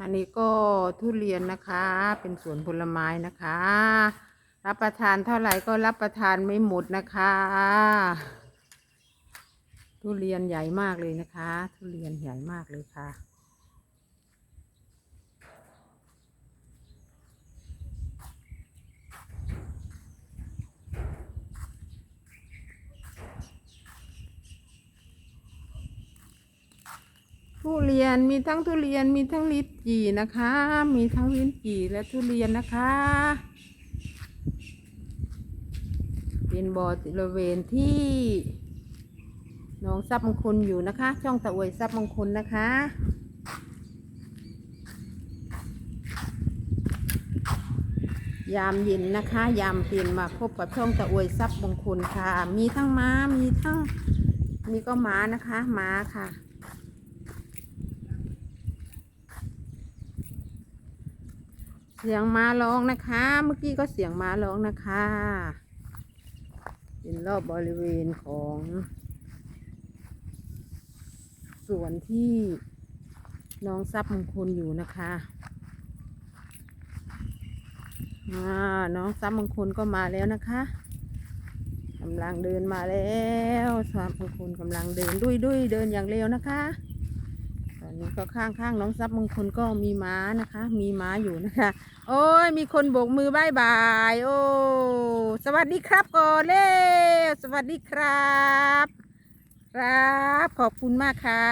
อันนี้ก็ทุเรียนนะคะ เป็นสวนผลไม้นะคะ รับประทานเท่าไหร่ก็รับประทานไม่หมดนะคะ ทุเรียนใหญ่มากเลยนะคะ ทุเรียนใหญ่มากเลยค่ะ ทุเรียนมีทั้งทุเรียนมีทั้งลิ้นจี่นะคะ มีทั้งลิ้นจี่และทุเรียนนะคะ เป็นบ่อติระเวนที่หน้องซับมงคลอยู่นะคะ ช่องตะอวยซับมงคลนะคะยามเย็นนะคะ ยามเย็นมาพบกับช่องตะอวยซับมงคลค่ะ มีทั้งม้ามีทั้งมีก็ม้านะคะ ม้าค่ะ เสียงม้าร้องนะคะ เมื่อกี้ก็เสียงม้าร้องนะคะเป็นรอบบริเวณของสวนที่น้องซับมงคลอยู่นะคะน้องซับมงคลก็มาแล้วนะคะกำลังเดินมาแล้วซับมงคลกำลังเดินดุยดุยเดินอย่างเร็วนะคะ นี้ก็ข้างข้างน้องซับมงคลก็มีม้านะคะ มีม้าอยู่นะคะ โอ้ยมีคนโบกมือบายบาย โอ้สวัสดีครับก่อนเร็วสวัสดีครับ ครับ ขอบคุณมากค่ะ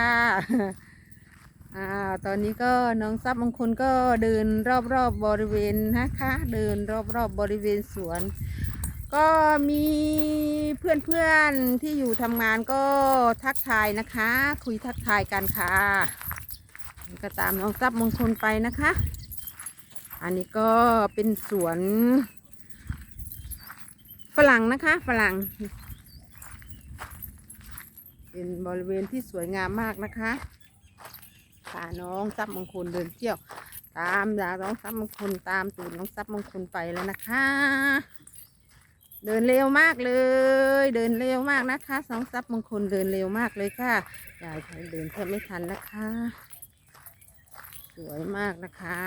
อ่าตอนนี้ก็น้องซับมงคลก็เดินรอบๆบบริเวณนะคะ เดินรอบๆบบริเวณสวน ก็มีเพื่อนๆที่อยู่ทำงานก็ทักทายนะคะ คุยทักทายกันค่ะ ก็ตามน้องซับมงคลไปนะคะ อันนี้ก็เป็นสวนฝรั่งนะคะ ฝรั่ง เป็นบริเวณที่สวยงามมากนะคะพาน้องซับมงคลเดินเที่ยว ตามดาน้องซับมงคลตามตูดน้องซับมงคลไปแล้วนะคะ เดินเร็วมากเลย เดินเร็วมากนะคะสองซับมงคลเดินเร็วมากเลยค่ะยายเดินแทบไม่ทันนะคะ สวยมากนะคะ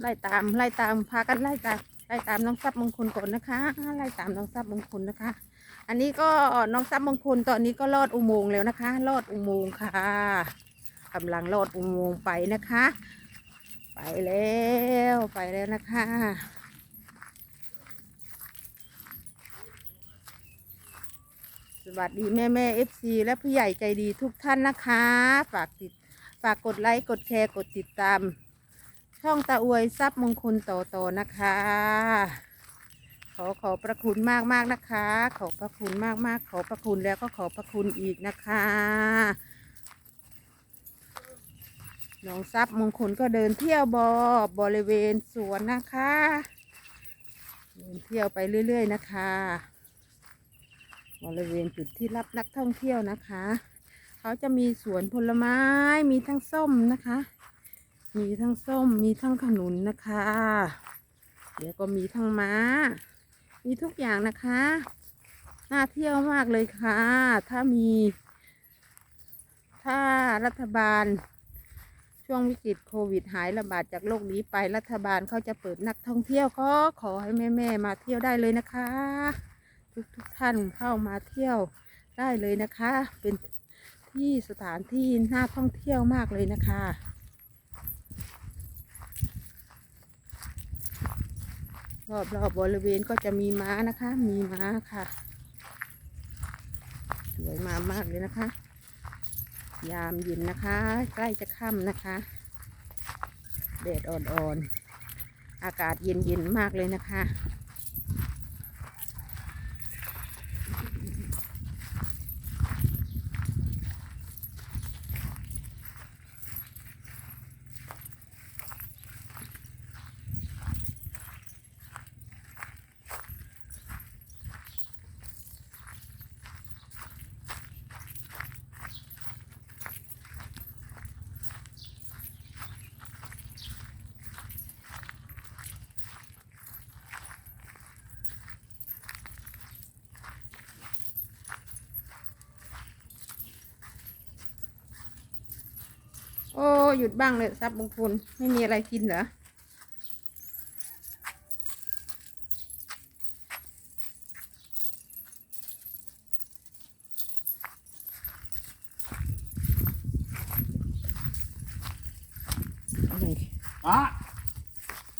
ไล่ตามไล่ตามพากันไล่ตามไล่ตามน้องทรัพย์มงคลก่อนนะคะไล่ตามน้องทรัพย์มงคลนะคะ อันนี้ก็น้องทรัพย์มงคลตอนนี้ก็ลอดอุโมงค์แล้วนะคะ ลอดอุโมงค์ค่ะกำลังลอดอุโมงค์ไปนะคะ ไปแล้วไปแล้วนะคะ สวัสดีแม่แม่เอฟซีและผู้ใหญ่ใจดีทุกท่านนะคะ ฝากติดฝากกดไลค์กดแชร์กดติดตาม ช่องตาอวยทรัพย์มงคลต่อต่อนะคะ ขอขอบพระคุณมากมากนะคะ ขอบพระคุณมากมากขอบพระคุณแล้วก็ขอบพระคุณอีกนะคะน้องทรัพย์มงคลก็เดินเที่ยวบอบริเวณสวนนะคะ เดินเที่ยวไปเรื่อย ๆ นะคะ บริเวณจุดที่รับนักท่องเที่ยวนะคะ เขาจะมีสวนผลไม้ มีทั้งส้มนะคะ มีทั้งส้ม มีทั้งขนุนนะคะ เดี๋ยวก็มีทั้งม้า มีทุกอย่างนะคะ น่าเที่ยวมากเลยค่ะ ถ้ามี ถ้ารัฐบาลช่วงวิกฤตโควิดหายระบาดจากโลกนี้ไปรัฐบาลเขาจะเปิดนักท่องเที่ยวก็ขอให้แม่ ๆ มาเที่ยวได้เลยนะคะ ทุกทุกท่านเข้ามาเที่ยวได้เลยนะคะ เป็นที่สถานที่น่าท่องเที่ยวมากเลยนะคะรอบรอบบริเวณก็จะมีม้านะคะ มีม้าค่ะสวยมามากเลยนะคะ ยามเย็นนะคะ ใกล้จะค่ำนะคะแดดอ่อนๆอากาศเย็นๆมากเลยนะคะ หยุดบ้างเลยทรัพย์มงคลไม่มีอะไรกินเหรออะ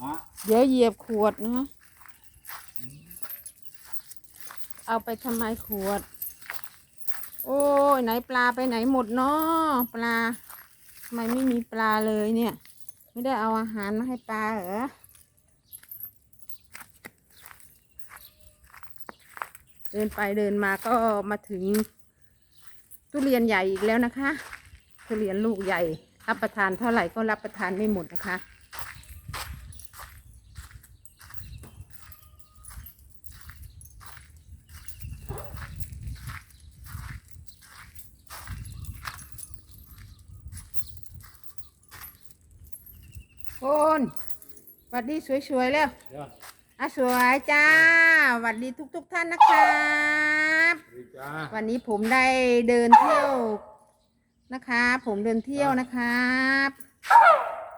อะเดี๋ยวเหยียบขวดนะ เอาไปทำไมขวด โอ้ยไหนปลาไปไหนหมดเนาะปลาทำ ไมไม่มีปลาเลยเนี่ย ไม่ได้เอาอาหารมาให้ปลาเหรอเดินไปเดินมาก็มาถึงทุเรียนใหญ่อีกแล้วนะคะทุเรียนลูกใหญ่ รับประทานเท่าไหร่ก็รับประทานไม่หมดนะคะ คุณสวัสดีสวยๆแล้วเดี๋ยวอะสวยจ้าสวัสดีทุก ๆ ท่านนะครับดีจ้าวันนี้ผมได้เดินเที่ยวนะคะ ผมเดินเที่ยวนะครับ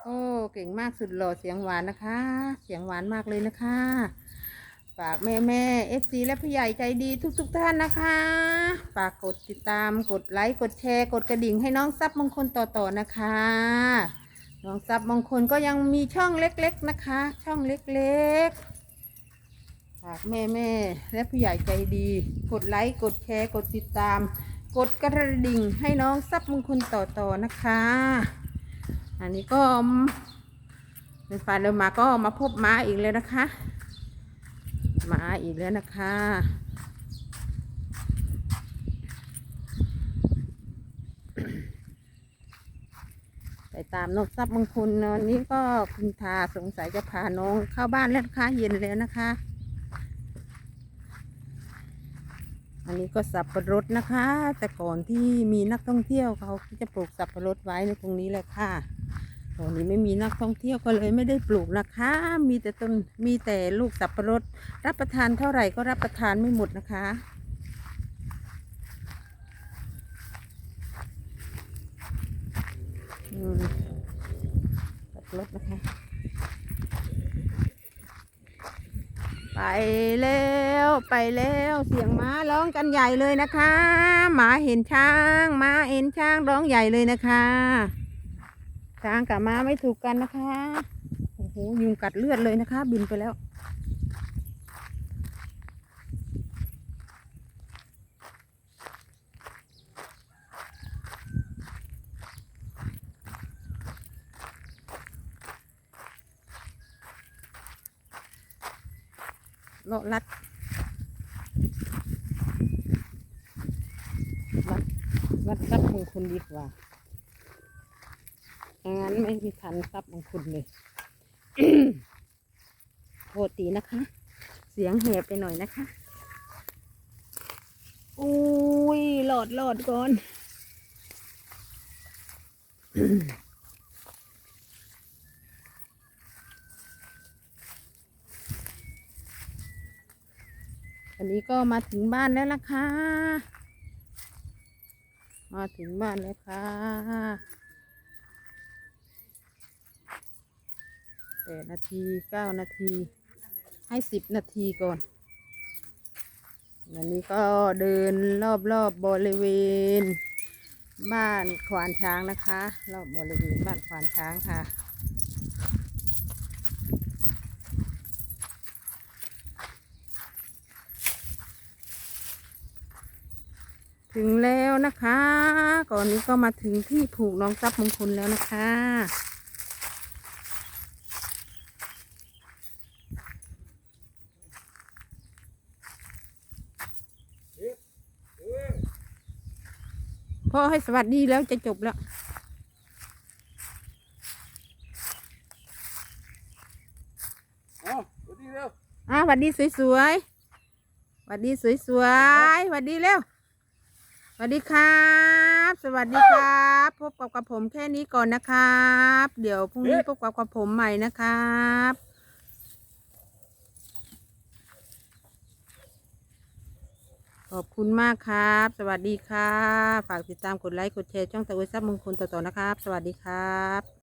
โอ้เก่งมากสุดหล่อเสียงหวานนะคะ เสียงหวานมากเลยนะคะฝากแม่แม่เอฟซีและผู้ใหญ่ใจดีทุกๆท่านนะคะฝากกดติดตามกดไลค์กดแชร์ กดกระดิ่งให้น้องซับมงคลต่อๆนะคะ น้องซับบางคนก็ยังมีช่องเล็กๆนะคะ ช่องเล็กๆฝากแม่แม่ๆและผู้ใหญ่ใจดี กดไลค์กดแชร์กดติดตาม กดกระดิ่งให้น้องซับมงคลต่อๆนะคะ อันนี้ก็ในฝ่ายเรามาก็มาพบม้าอีกแล้วนะคะม้าอีกแล้วนะคะ ไปตามนกทรัพย์มงคลวันนี้ก็คุณทาสงสัยจะพาน้องเข้าบ้านแล้วนะคะเย็นแล้วนะคะ อันนี้ก็สับปะรดนะคะ แต่ก่อนที่มีนักท่องเที่ยวเขาจะปลูกสับปะรดไว้ในตรงนี้เลยค่ะตอนนี้ไม่มีนักท่องเที่ยวก็เลยไม่ได้ปลูกนะคะ มีแต่ต้นมีแต่ลูกสับปะรด รับประทานเท่าไหร่ก็รับประทานไม่หมดนะคะ อืมสับปะ รถนะคะ ไปแล้วไปแล้วเสียงม้าร้องกันใหญ่เลยนะคะหมาเห็นช้างม้าเห็นช้างร้องใหญ่เลยนะคะ ช้างกับม้าไม่ถูกกันนะคะโอ้โหยุงกัดเลือดเลยนะคะ บินไปแล้ว เลาะลัดวัดวัดทรัพย์มงคลดีกว่าอางั้นไม่มีทันทรัพย์มงคลเลยโทษทีนะคะ เสียงแหบไปหน่อยนะคะอุ้ยหลอดหลอดก่อนันนี้ก็มาถึงบ้านแล้วล่ะค่ะ มาถึงบ้านแล้วค่ะ แปดนาทีเก้านาที ให้สิบนาทีก่อนอันนี้ก็เดินรอบๆบบริเวณ บ้านควานช้างนะคะ รอบบริเวณบ้านควานช้างค่ะ ถึงแล้วนะคะ ก่อนนี้ก็มาถึงที่ผูกน้องทรัพย์มงคลแล้วนะคะ พ่อให้สวัสดีแล้วจะจบแล้วเอาสวัสดีเร็วอะสวัสดีสวยๆสวัสดีสวยๆสวัสดีเร็ว สวัสดีครับ สวัสดีครับ พบกับกับผมแค่นี้ก่อนนะครับ เดี๋ยวพรุ่งนี้พบกับกับผมใหม่นะครับขอบคุณมากครับ สวัสดีครับ ฝากติดตามกดไลค์ กดแชร์ ช่องตะวันซับมงคลต่อๆนะครับ สวัสดีครับ